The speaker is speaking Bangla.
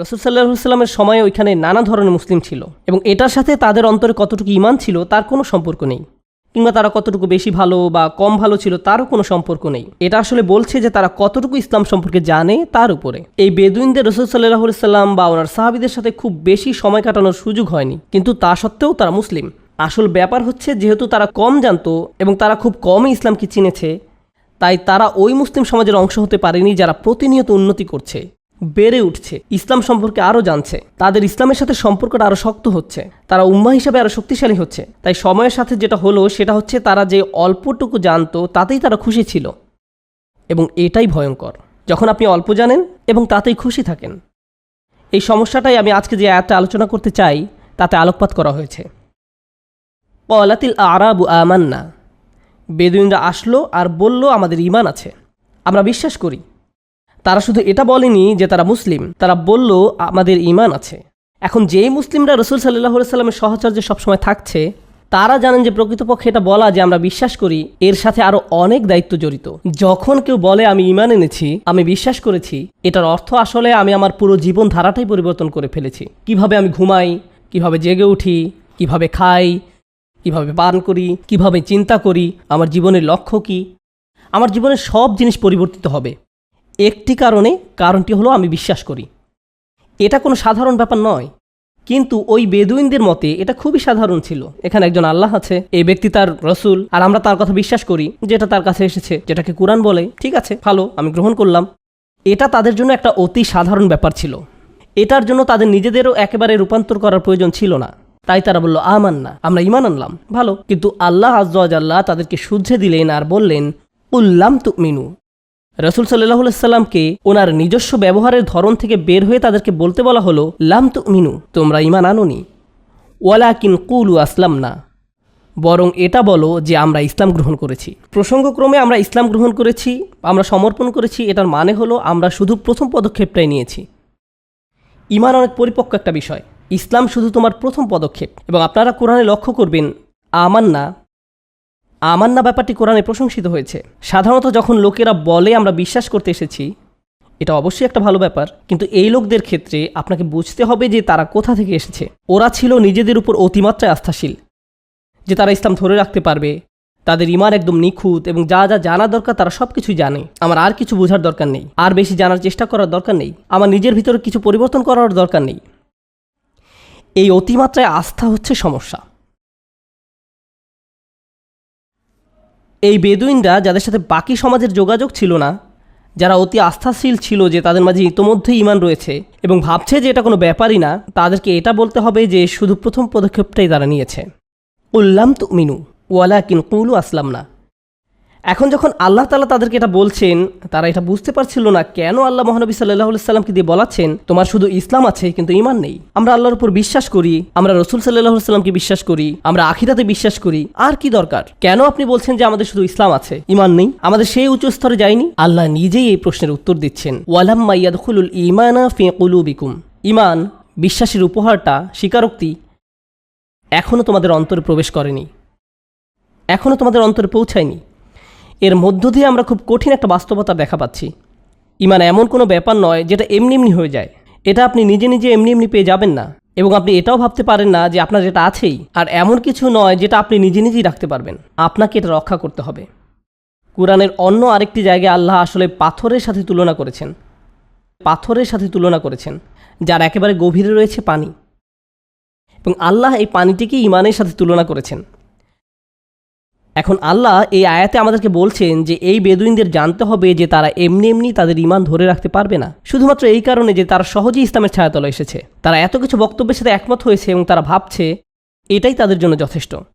রসুল সাল্লাহ সাল্লামের সময়ে ওইখানে নানা ধরনের মুসলিম ছিল এবং এটার সাথে তাদের অন্তরে কতটুকু ইমান ছিল তার কোনো সম্পর্ক নেই। কিংবা তারা কতটুকু বেশি ভালো বা কম ভালো ছিল তারও কোনো সম্পর্ক নেই। এটা আসলে বলছে যে তারা কতটুকু ইসলাম সম্পর্কে জানে তার উপরে। এই বেদুইনদের রসুল সাল্লাহ সাল্লাম বা ওনার সাহাবিদের সাথে খুব বেশি সময় কাটানোর সুযোগ হয়নি। কিন্তু তা সত্ত্বেও তারা মুসলিম। আসল ব্যাপার হচ্ছে যেহেতু তারা কম জানতো এবং তারা খুব কমই ইসলামকে চিনেছে, তাই তারা ওই মুসলিম সমাজের অংশ হতে পারেনি যারা প্রতিনিয়ত উন্নতি করছে। বেড়ে উঠছে। ইসলাম সম্পর্কে আরও জানছে। তাদের ইসলামের সাথে সম্পর্কটা আরও শক্ত হচ্ছে। তারা উম্মা হিসাবে আরও শক্তিশালী হচ্ছে। তাই সময়ের সাথে যেটা হলো, সেটা হচ্ছে তারা যে অল্পটুকু জানতো, তাতেই তারা খুশি ছিল। এবং এটাই ভয়ঙ্কর। যখন আপনি অল্প জানেন এবং তাতেই খুশি থাকেন। এই সমস্যাটাই আমি আজকে যে অ্যাপটা আলোচনা করতে চাই, তাতে আলোকপাত করা হয়েছে। কলাতিল আরাবু আমান্না। বেদুইনরা আসলো আর বলল, আমাদের ইমান আছে। আমরা বিশ্বাস করি। তারা শুধু এটা বলেনি যে তারা মুসলিম। তারা বলল, আমাদের ইমান আছে। এখন যেই মুসলিমরা রসুল সাল্লাহ সাল্লামের সহচর্যে সবসময় থাকছে, তারা জানেন যে প্রকৃতপক্ষে এটা বলা যে আমরা বিশ্বাস করি, এর সাথে আরও অনেক দায়িত্ব জড়িত। যখন কেউ বলে, আমি ইমান এনেছি, আমি বিশ্বাস করেছি, এটার অর্থ আসলে আমি আমার পুরো জীবন ধারাটাই পরিবর্তন করে ফেলেছি। কীভাবে আমি ঘুমাই, কীভাবে জেগে উঠি, কীভাবে খাই, কীভাবে পান করি, কীভাবে চিন্তা করি, আমার জীবনের লক্ষ্য কি? আমার জীবনের সব জিনিস পরিবর্তিত হবে। একটি কারণে কারণটি হলো আমি বিশ্বাস করি। এটা কোনো সাধারণ ব্যাপার নয়। কিন্তু ওই বেদুইনদের মতে এটা খুবই সাধারণ ছিল। এখানে একজন আল্লাহ আছে, এই ব্যক্তি তার রসুল, আর আমরা তার কথা বিশ্বাস করি, যেটা তার কাছে এসেছে, যেটাকে কোরআন বলে। ঠিক আছে, ভালো, আমি গ্রহণ করলাম। এটা তাদের জন্য একটা অতি সাধারণ ব্যাপার ছিল। এটার জন্য তাদের নিজেদেরও একেবারে রূপান্তর করার প্রয়োজন ছিল না। তাই তারা বলল আমান না আমরা ইমান আনলাম। ভালো, কিন্তু আল্লাহ আজ্লাহ তাদেরকে শুদ্ধে দিলেন আর বললেন উল্লাম তু মিনু রসুল সাল্লাহ সাল্লামকে ওনার নিজস্ব ব্যবহারের ধরন থেকে বের হয়ে তাদেরকে বলতে বলা হলো, লাম তু মিনু তোমরা ইমান আনোনি। ওয়ালা কিন কুলু আসলাম না বরং এটা বলো যে আমরা ইসলাম গ্রহণ করেছি। প্রসঙ্গক্রমে আমরা ইসলাম গ্রহণ করেছি, আমরা সমর্পণ করেছি, এটার মানে হলো আমরা শুধু প্রথম পদক্ষেপটাই নিয়েছি। ইমান অনেক পরিপক্ক একটা বিষয়। ইসলাম শুধু তোমার প্রথম পদক্ষেপ। এবং আপনারা কোরআনে লক্ষ্য করবেন আমান্না আমান্না ব্যাপারটি কোরআনে প্রশংসিত হয়েছে। সাধারণত যখন লোকেরা বলে আমরা বিশ্বাস করতে এসেছি, এটা অবশ্যই একটা ভালো ব্যাপার। কিন্তু এই লোকদের ক্ষেত্রে আপনাকে বুঝতে হবে যে তারা কোথা থেকে এসেছে। ওরা ছিল নিজেদের উপর অতিমাত্রায় আস্থাশীল। যে তারা ইসলাম ধরে রাখতে পারবে, তাদের ইমান একদম নিখুঁত এবং যা যা জানা দরকার তারা সব কিছুই জানে। আমার আর কিছু বোঝার দরকার নেই। আর বেশি জানার চেষ্টা করার দরকার নেই। আমার নিজের ভিতরে কিছু পরিবর্তন করার দরকার নেই। এই অতিমাত্রায় আস্থা হচ্ছে সমস্যা। এই বেদুইনরা যাদের সাথে বাকি সমাজের যোগাযোগ ছিল না, যারা অতি আস্থাশীল ছিল যে তাদের মাঝে ইতোমধ্যেই ইমান রয়েছে এবং ভাবছে যে এটা কোনো ব্যাপারই না, তাদেরকে এটা বলতে হবে যে শুধু প্রথম পদক্ষেপটাই তারা নিয়েছে। উল্লাম তু মিনু ওয়ালা কিন কুলু আসলাম না এখন যখন আল্লাহ তালা তাদেরকে এটা বলছেন, তারা এটা বুঝতে পারছিল না কেন আল্লাহ মহানবী সাল্লাহ সাল্লামকে দিয়ে বলাচ্ছেন, তোমার শুধু ইসলাম আছে, কিন্তু ইমান নেই। আমরা আল্লাহর উপর বিশ্বাস করি, আমরা রসুল সাল্লাহ সাল্লামকে বিশ্বাস করি, আমরা আখিরাতে বিশ্বাস করি। আর কি দরকার? কেন আপনি বলছেন যে আমাদের শুধু ইসলাম আছে ইমান নেই? আমাদের সেই উচ্চ স্তরে যায়নি? আল্লাহ নিজেই এই প্রশ্নের উত্তর দিচ্ছেন, ওয়ালাম্মা ইয়াদখুলুল ইমানা ফি কুলুবিকুম। ইমান বিশ্বাসের উপহারটা, স্বীকারোক্তি এখনও তোমাদের অন্তরে প্রবেশ করেনি। এখনও তোমাদের অন্তরে পৌঁছায়নি। এর মধ্য দিয়ে আমরা খুব কঠিন একটা বাস্তবতা দেখা পাচ্ছি। ইমান এমন কোনো ব্যাপার নয় যেটা এমনি এমনি হয়ে যায়। এটা আপনি নিজে নিজে এমনি এমনি পেয়ে যাবেন না। এবং আপনি এটাও ভাবতে পারেন না যে আপনার যেটা আছেই। আর এমন কিছু নয় যেটা আপনি নিজে নিজেই রাখতে পারবেন। আপনাকে এটা রক্ষা করতে হবে। কোরআনের অন্য আরেকটি জায়গায় আল্লাহ আসলে পাথরের সাথে তুলনা করেছেন। পাথরের সাথে তুলনা করেছেন, যার একেবারে গভীরে রয়েছে পানি। এবং আল্লাহ এই পানিটিকে ইমানের সাথে তুলনা করেছেন। এখন আল্লাহ এই আয়াতে আমাদেরকে বলছেন যে এই বেদুইনদের জানতে হবে যে তারা এমনি এমনি তাদের ইমান ধরে রাখতে পারবে না। শুধুমাত্র এই কারণে যে তারা সহজেই ইসলামের ছায়াতলা এসেছে। তারা এত কিছু বক্তব্যের সাথে একমত হয়েছে এবং তারা ভাবছে এটাই তাদের জন্য যথেষ্ট।